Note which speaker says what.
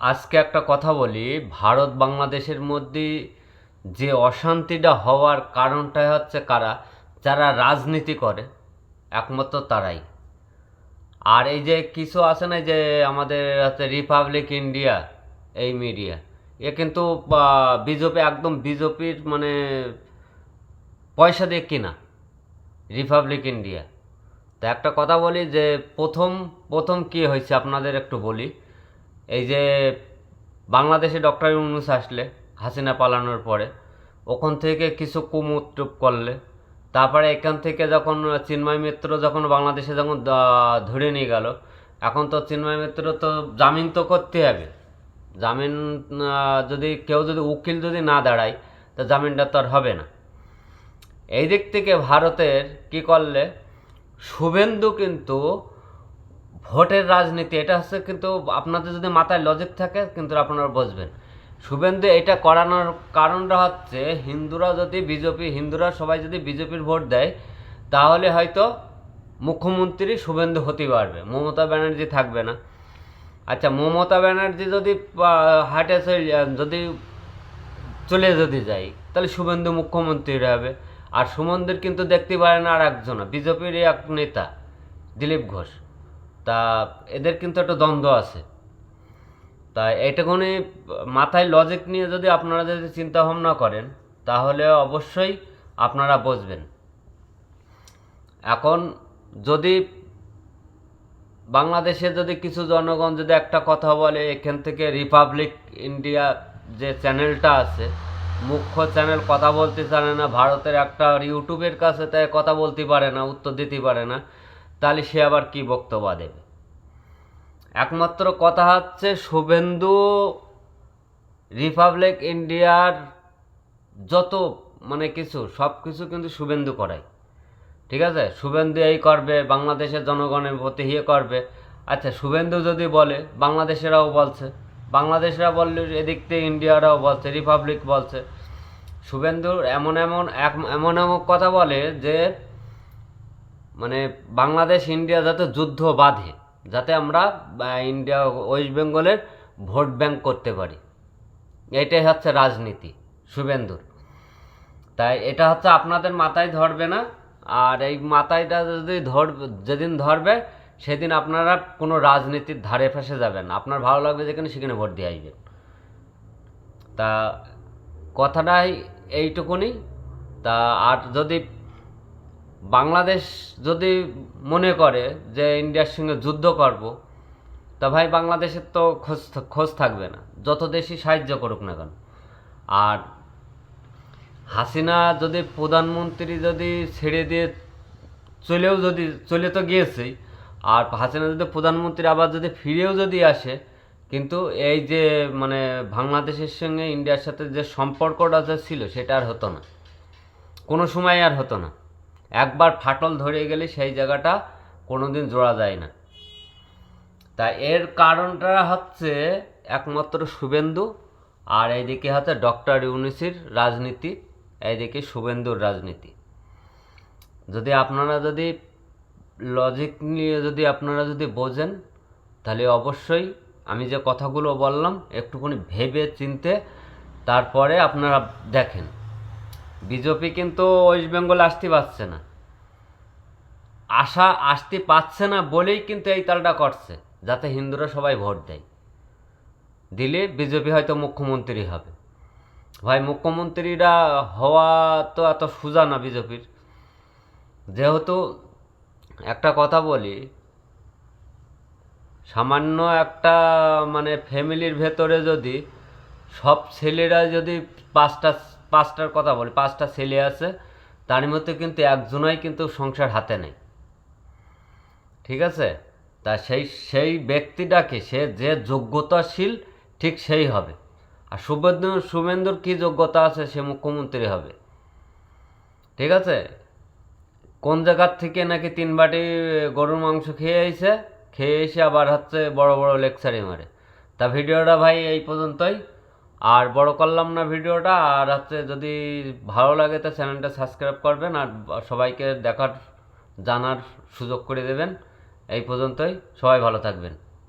Speaker 1: আজকে একটা কথা বলি, ভারত বাংলাদেশের মধ্যে যে অশান্তিটা হওয়ার কারণটাই হচ্ছে কারা? যারা রাজনীতি করে, একমাত্র তারাই। আর এই যে কিছু আছে না যে আমাদের হচ্ছে রিপাবলিক ইন্ডিয়া এই মিডিয়া এ কিন্তু বিজেপি একদম বিজেপির মানে পয়সা দিয়ে কিনা রিপাবলিক ইন্ডিয়া তো একটা কথা বলি যে প্রথম প্রথম কি হয়েছে আপনাদের একটু বলি। এই যে বাংলাদেশে ডক্টর ইউনুস আসলে, হাসিনা পালানোর পরে, ওখান থেকে কিছু কুমুত্রুপ করলে, তারপরে এখান থেকে যখন চিন্ময় মিত্র যখন বাংলাদেশে যখন ধরে নিয়ে গেল, এখন তো চিন্ময় মিত্র তো জামিন তো করতে হবে। জামিন যদি কেউ যদি উকিল যদি না দাঁড়ায়, তো জামিনটা তো আর হবে না। এই দিক থেকে ভারতের কি করলে, শুভেন্দু কিন্তু ভোটের রাজনীতি, এটা হচ্ছে কিন্তু আপনাদের যদি মাথায় লজিক থাকে, কিন্তু আপনারা বুঝবেন। শুভেন্দু, এটা করানোর কারণটা হচ্ছে, হিন্দুরা যদি বিজেপি, হিন্দুরা সবাই যদি বিজেপির ভোট দেয়, তাহলে হয়তো মুখ্যমন্ত্রী শুভেন্দু হতে পারবে। মমতা ব্যানার্জি থাকবে না। আচ্ছা মমতা ব্যানার্জি যদি হাটে যদি চলে যদি যাই তাহলে শুভেন্দু মুখ্যমন্ত্রী হবে। আর সুমনদের কিন্তু দেখতে পারে না আর একজন বিজেপির এক নেতা, দিলীপ ঘোষ। তা এদের কিন্তু একটা দ্বন্দ্ব আছে। তা এইটুকুনি মাথায় লজিক নিয়ে যদি আপনারা যদি চিন্তা ভাবনা করেন, তাহলে অবশ্যই আপনারা বুঝবেন। এখন যদি বাংলাদেশে যদি কিছু জনগণ যদি একটা কথা বলে, এখান থেকে রিপাবলিক ইন্ডিয়া যে চ্যানেলটা আছে, মুখ্য চ্যানেল কথা বলতে জানে না, ভারতের একটা ইউটিউবের কাছে তাই কথা বলতে পারে না, উত্তর দিতে পারে না। তাহলে সে আবার কি বক্তব্য দেবে? একমাত্র কথা হচ্ছে শুভেন্দু রিপাবলিক ইন্ডিয়ার যত মানে কিছু, সব কিছু কিন্তু শুভেন্দু করায়। ঠিক আছে? শুভেন্দু এই করবে, বাংলাদেশের জনগণের প্রতি ইয়ে করবে। আচ্ছা শুভেন্দু যদি বলে, বাংলাদেশেরাও বলছে। বাংলাদেশরা বললে এদিক থেকে ইন্ডিয়ারাও বলছে, রিপাবলিক বলছে। শুভেন্দুর এমন এমন এমন এমন কথা বলে যে মানে বাংলাদেশ, ইন্ডিয়া যাতে যুদ্ধ বাঁধে, যাতে আমরা ইন্ডিয়া, ওয়েস্ট বেঙ্গলের ভোট ব্যাংক করতে পারি। এটাই হচ্ছে রাজনীতি, শুভেন্দুর। তাই এটা হচ্ছে আপনাদের মাথায় ধরবে না, আর এই মাথায়টা যদি ধর, যেদিন ধরবে, সেদিন আপনারা কোনো রাজনীতির ধারে ফেসে যাবেন আপনার ভালো লাগবে যেখানে সেখানে ভোট দিয়ে আসবেন। তা কথাটাই এইটুকুনি। তা আর যদি বাংলাদেশ যদি মনে করে যে ইন্ডিয়ার সঙ্গে যুদ্ধ করব, তা ভাই বাংলাদেশের তো খোঁজ খোঁজ থাকবে না। যত দেশই সাহায্য করুক না কেন। আর হাসিনা যদি প্রধানমন্ত্রী যদি ছেড়ে দিয়ে চলেও যদি, চলে তো গিয়েছেই, আর হাসিনা যদি প্রধানমন্ত্রী আবার যদি ফিরেও যদি আসে, কিন্তু এই যে মানে বাংলাদেশের সঙ্গে ইন্ডিয়ার সাথে যে সম্পর্কটা যে ছিল, সেটা আর হতো না। কোনো সময় আর হতো না। একবার ফাটল ধরে গেলে সেই জায়গাটা কোনো দিন জোড়া যায় না। তা এর কারণটা হচ্ছে একমাত্র শুভেন্দু আর এইদিকে হচ্ছে ডক্টর ইউনিসির রাজনীতি, এইদিকে শুভেন্দুর রাজনীতি। যদি আপনারা যদি লজিক নিয়ে যদি আপনারা যদি বোঝেন, তাহলে অবশ্যই আমি যে কথাগুলো বললাম, একটুখানি ভেবে চিনতে তারপরে আপনারা দেখেন। বিজেপি কিন্তু ওয়েস্ট বেঙ্গল আসতে পারছে না। আশা আসতে পারছে না বলেই কিন্তু এই তালটা করছে যাতে হিন্দুরা সবাই ভোট দেয়। দিলে বিজেপি হয়তো মুখ্যমন্ত্রী হবে। ভাই, মুখ্যমন্ত্রীরা হওয়া তো এত সোজা না বিজেপির। যেহেতু একটা কথা বলি, সামান্য একটা মানে ফ্যামিলির ভেতরে যদি সব ছেলেরা যদি পাঁচটা পাঁচটার কথা বলি, পাঁচটা ছেলে আছে, তার মধ্যে কিন্তু একজনই কিন্তু সংসার হাতে নেই। ঠিক আছে? তা সেই সেই ব্যক্তিটাকে সে যে যোগ্যতাশীল, ঠিক সেই হবে। আর শুভেন্দু, শুভেন্দুর কী যোগ্যতা আছে সে মুখ্যমন্ত্রী হবে। ঠিক আছে? কোন জায়গার থেকে নাকি তিন বাটি গরুর মাংস খেয়ে এসে খেয়ে এসে আবার হচ্ছে বড় বড় লেকচারে মারে। তা ভিডিওটা ভাই এই পর্যন্তই। আর বড় করলাম না ভিডিওটা, আর হচ্ছে যদি ভালো লাগে তো চ্যানেলটা সাবস্ক্রাইব করবেন, আর সবাইকে দেখার, জানার সুযোগ করে দেবেন। এই পর্যন্তই, সবাই ভালো থাকবেন।